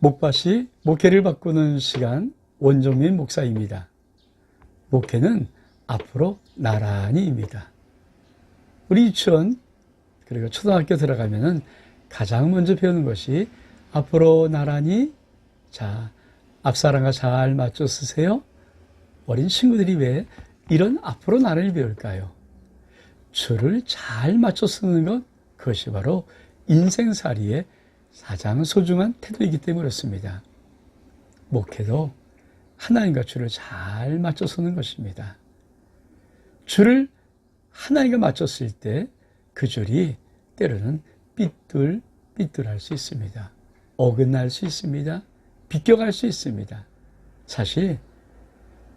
목밭이 목회를 바꾸는 시간 원종민 목사입니다. 목회는 앞으로 나란히입니다. 우리 유치원 그리고 초등학교 들어가면은 가장 먼저 배우는 것이 앞으로 나란히 자 앞사람과 잘 맞춰 쓰세요. 어린 친구들이 왜 이런 앞으로 나란히 배울까요? 줄을 잘 맞춰 쓰는 것 그것이 바로 인생살이의 가장 소중한 태도이기 때문에 그렇습니다. 목회도 하나님과 줄을 잘 맞춰 서는 것입니다. 줄을 하나님과 맞췄을 때 그 줄이 때로는 삐뚤 삐뚤할 수 있습니다. 어긋날 수 있습니다. 비껴갈 수 있습니다. 사실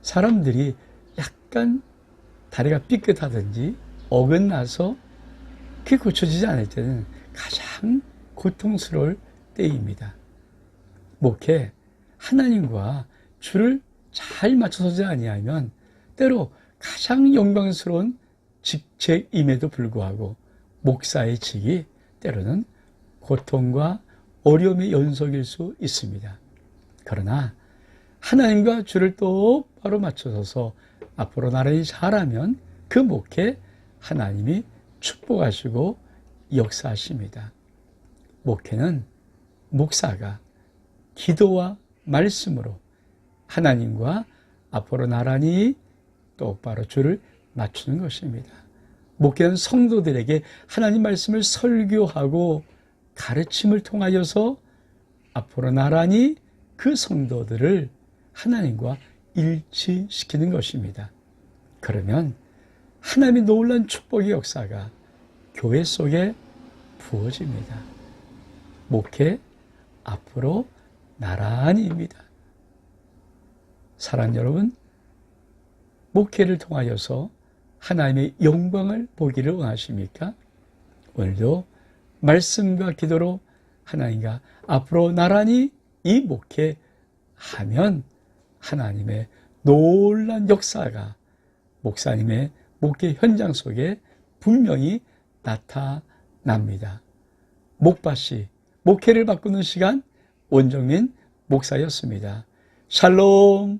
사람들이 약간 다리가 삐끗하든지 어긋나서 그게 고쳐지지 않을 때는 가장 고통스러울 때입니다. 목회 하나님과 줄을 잘 맞춰서지 아니하면 때로 가장 영광스러운 직책임에도 불구하고 목사의 직이 때로는 고통과 어려움의 연속일 수 있습니다. 그러나 하나님과 줄을 똑바로 맞춰서 앞으로 나란히 잘하면 그 목회 하나님이 축복하시고 역사하십니다. 목회는 목사가 기도와 말씀으로 하나님과 앞으로 나란히 똑바로 줄을 맞추는 것입니다. 목회는 성도들에게 하나님 말씀을 설교하고 가르침을 통하여서 앞으로 나란히 그 성도들을 하나님과 일치시키는 것입니다. 그러면 하나님의 놀란 축복의 역사가 교회 속에 부어집니다. 목회 앞으로 나란히입니다. 사랑 여러분, 목회를 통하여서 하나님의 영광을 보기를 원하십니까? 오늘도 말씀과 기도로 하나님과 앞으로 나란히 이 목회 하면 하나님의 놀란 역사가 목사님의 목회 현장 속에 분명히 나타납니다. 목밭이 목회를 바꾸는 시간 원정민 목사였습니다. 샬롬